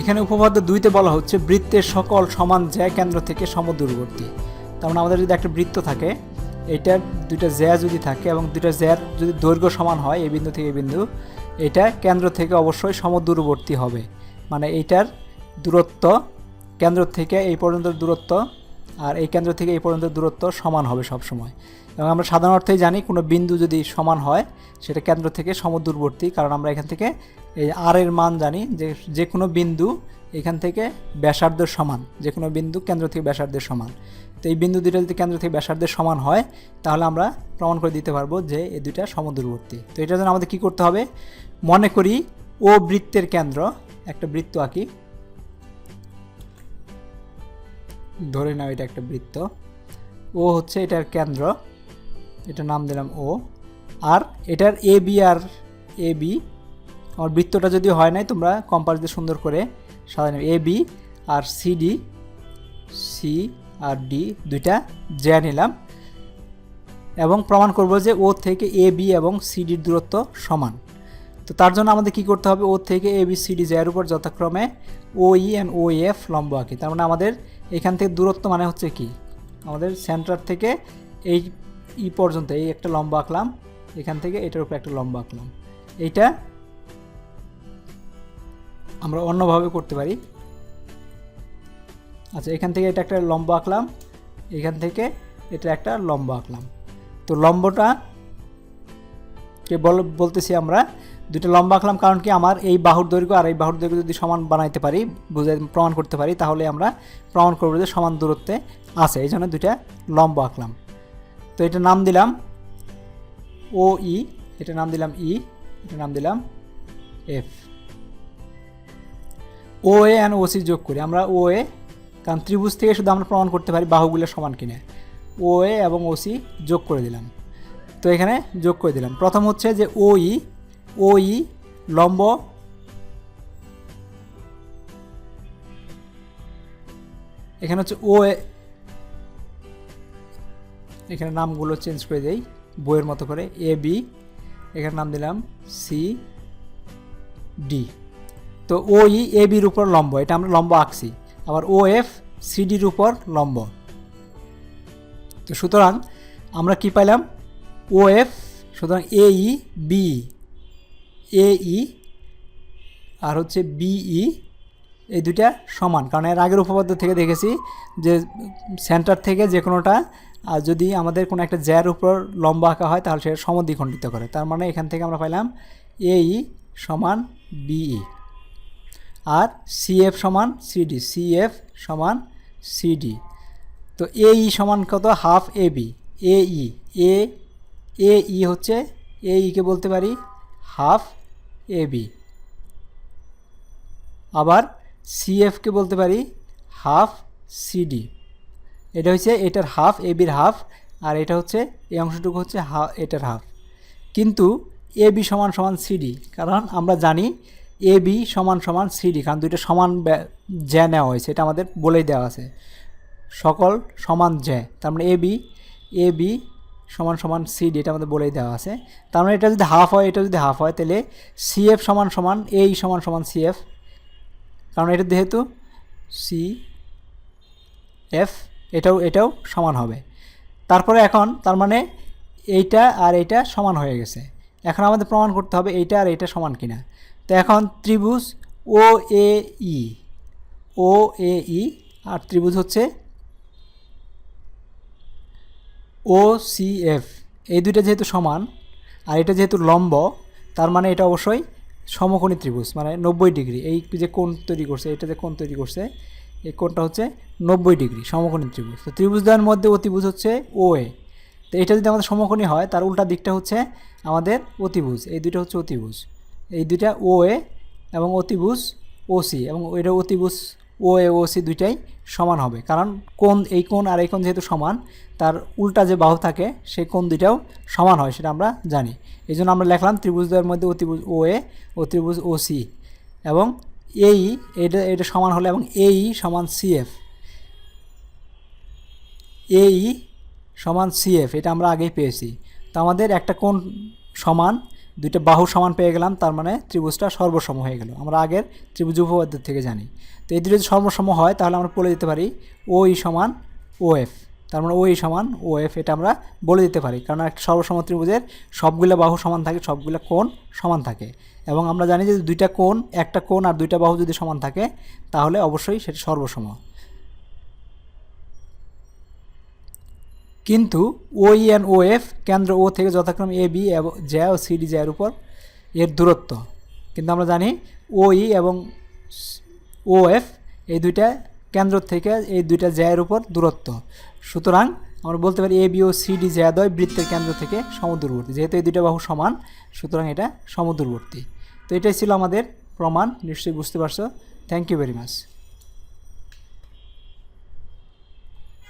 এখানে উপপাদ্য দুইতে বলা হচ্ছে, বৃত্তের সকল সমান জ্যা কেন্দ্র থেকে সমদূরবর্তী। তার মানে আমাদের যদি একটা বৃত্ত থাকে এটার দুইটা জ্যা যদি থাকে এবং দুইটা জ্যার যদি দৈর্ঘ্য সমান হয় এই বিন্দু থেকে এই বিন্দু, এটা কেন্দ্র থেকে অবশ্যই সমদূরবর্তী হবে। মানে এইটার দূরত্ব, কেন্দ্র থেকে এই পর্যন্ত দূরত্ব আর এই কেন্দ্র থেকে এই পর্যন্ত দূরত্ব সমান হবে সব সময় এবং আমরা সাধারণ অর্থেই জানি কোনো বিন্দু যদি সমান হয়, সেটা কেন্দ্র থেকে সমদূরবর্তী, কারণ আমরা এখান থেকে এই আর এর মান জানি যে যে কোনো বিন্দু এখান থেকে ব্যাসার্ধের সমান যে কোনো বিন্দু কেন্দ্র থেকে ব্যাসার্ধের সমান। তো এই বিন্দু দুইটা যদি কেন্দ্র থেকে ব্যাসার্ধের সমান হয়, তাহলে আমরা প্রমাণ করে দিতে পারব যে এই দুইটা সমদূরবর্তী। তো এটার জন্য আমাদের কী করতে হবে? মনে করি ও বৃত্তের কেন্দ্র, একটা বৃত্ত আঁকি। ধরে নাও এটা একটা বৃত্ত। ও হচ্ছে এটার কেন্দ্র। এটা নাম দিলাম ও। আর এটার এ বি আর এ বি, আমার বৃত্তটা যদি হয় নাই, তোমরা কম্পাস দিয়ে সুন্দর করে সাজানো এ বি আর সি ডি, সি আর ডি দুইটা জ্যা নিলাম। এবং প্রমাণ করব যে ও থেকে এ বি এবং সিডির দূরত্ব সমান। তো তার জন্য আমাদের কি করতে হবে? ও থেকে এ বি সি ডি জ্যার উপর যথাক্রমে ও ই অ্যান্ড ও এফ লম্ব আঁকি। তার মানে আমাদের এখান থেকে দূরত্ব মানে হচ্ছে কি? আমাদের সেন্টার থেকে এই ই পর্যন্ত এই একটা লম্ব আঁকলাম, এখান থেকে এটার উপর একটা লম্ব আঁকলাম। এইটা আমরা অন্যভাবে করতে পারি। আচ্ছা এখান থেকে এটা একটা লম্ব আঁকলাম, এখান থেকে এটা একটা লম্ব আঁকলাম। তো লম্বটা কে বলতেছি আমরা দুটো লম্বা আঁকলাম কারণ কি আমার এই বাহুর দৈর্ঘ্য আর এই বাহুর দৈর্ঘ্য যদি সমান বানাইতে পারি, বুঝে প্রমাণ করতে পারি, তাহলে আমরা প্রমাণ করব যে সমান দূরত্বে আছে। এই জন্য দুইটা লম্বা আঁকলাম তো এটা নাম দিলাম ও ই এটা নাম দিলাম ই এটা নাম দিলাম F O A and O C যোগ করি। আমরা ও এ কারণ ত্রিভুজ থেকে শুধু আমরা প্রমাণ করতে পারি বাহুগুলো সমান কিনা। ও এ এবং ও সি যোগ করে দিলাম। তো এখানে যোগ করে দিলাম। প্রথম হচ্ছে যে ও ই ও ই লম্ব এখানে হচ্ছে ও এখানে নামগুলো চেঞ্জ করে দেই, বইয়ের মতো করে, এ, বি, এখানে নাম দিলাম, সি, ডি। তো ও ই এ, বির উপর লম্ব, এটা আমরা লম্ব আঁকছি। আবার ও, এফ সিডির উপর লম্ব। তো সুতরাং আমরা কি পাইলাম? ও এফ, সুতরাং এ ই, বি, এ ই, আর হচ্ছে বিই এই দুইটা সমান। কারণ এর আগের উপপাদ্য থেকে দেখেছি যে সেন্টার থেকে যে কোনোটা, আর যদি আমাদের কোনো একটা জ্যার উপর লম্বা আঁকা হয়, তাহলে সেটা সমদ্বিখণ্ডিত করে। তার মানে এখান থেকে আমরা পাইলাম এই সমান বিই আর সিএফ সমান সিডি সিএফ সমান সিডি তো এই সমান কত? Half A B. এ এ ই হচ্ছে এ ইকে বলতে পারি হাফ এ বি আবার সিএফকে বলতে পারি হাফ সিডি এটা হচ্ছে এটার হাফ এ বির হাফ আর এটা হচ্ছে, এই অংশটুকু হচ্ছে হা, এটার হাফ কিন্তু এ বি সমান সমান সিডি কারণ আমরা জানি এ বি সমান সমান সিডি কারণ দুইটা সমান জ্যা নেওয়া হয়েছে, এটা আমাদের বলেই দেওয়া আছে। সকল সমান জ্যা, তার মানে এ বি এ বি সমান সমান সিডি এটা আমাদের বলেই দেওয়া আছে। তার মানে এটা যদি হাফ হয়, এটা যদি হাফ হয়, তাহলে সিএফ সমান সমান এই সমান সমান সিএফ কারণ এটা যেহেতু সি এফ এটাও এটাও সমান হবে। তারপরে এখন, তার মানে এইটা আর এইটা সমান হয়ে গেছে। এখন আমাদের প্রমাণ করতে হবে এইটা আর এইটা সমান কিনা। তো এখন ত্রিভুজ ও এ ই ও এ ই আর ত্রিভুজ হচ্ছে ও সি এফ এই দুইটা যেহেতু সমান, আর এটা যেহেতু লম্ব, তার মানে এটা অবশ্যই সমকোণী ত্রিভুজ মানে নব্বই ডিগ্রি। এই যে কোণ তৈরি করছে এটা যে কোণ তৈরি করছে, এই কোণটা হচ্ছে নব্বই ডিগ্রি, সমকোণী ত্রিভুজ। তো ত্রিভুজ দ্বয়ের মধ্যে অতিভুজ হচ্ছে ও এ তো এটা যদি আমাদের সমকোণী হয়, তার উল্টা দিকটা হচ্ছে আমাদের অতিভুজ এই দুইটা হচ্ছে অতিভুজ এই দুইটা ও এ এবং অতিভুজ ও সি এবং এটা অতিভুজ ও এ ও সি দুইটাই সমান হবে। কারণ কোন এই কোণ আর এই কোণ যেহেতু সমান, তার উল্টা যে বাহু থাকে, সেই কোণ দুইটাও সমান হয়, সেটা আমরা জানি। এই জন্য আমরা লিখলাম ত্রিভুজদ্বয়ের মধ্যে অতিভুজ ও এ ও ত্রিভুজ ও সি এবং এই এটা এটা সমান হলে এবং এই সমান সিএফ এই সমান সিএফ এটা আমরা আগেই পেয়েছি। তো আমাদের একটা কোণ সমান দুইটা বাহু সমান পেয়ে গেলাম, তার মানে ত্রিভুজটা সর্বসম হয়ে গেল। আমরা আগের ত্রিভুজ উপপাদ্য থেকে জানি। তো এই দুটো যদি সর্বসম হয়, তাহলে আমরা বলে দিতে পারি ও ই সমান ও এফ তার মানে ও ই সমান ও এফ এটা আমরা বলে দিতে পারি। কারণ একটা সর্বসম ত্রিভুজের সবগুলো বাহু সমান থাকে, সবগুলো কোণ সমান থাকে। এবং আমরা জানি যে দুইটা কোণ, একটা কোণ আর দুইটা বাহু যদি সমান থাকে, তাহলে অবশ্যই সেটা সর্বসম কিন্তু ও ই অ্যান্ড ও এফ কেন্দ্র ও থেকে যথাক্রমে এ বি এবং জ্যা ও সিডি জ্যার উপর এর দূরত্ব। কিন্তু আমরা জানি ও ই এবং ও এফ এই দুইটা কেন্দ্র থেকে এই দুইটা জ্যায়ের উপর দূরত্ব। সুতরাং আমরা বলতে পারি এ বি ও সিডি জ্যাদয় বৃত্তের কেন্দ্র থেকে সমুদ্রবর্তী। যেহেতু এই দুইটা বাহু সমান, সুতরাং এটা সমুদ্রবর্তী। তো এটাই ছিল আমাদের প্রমাণ, নিশ্চয়ই বুঝতে পারছ। Thank you very much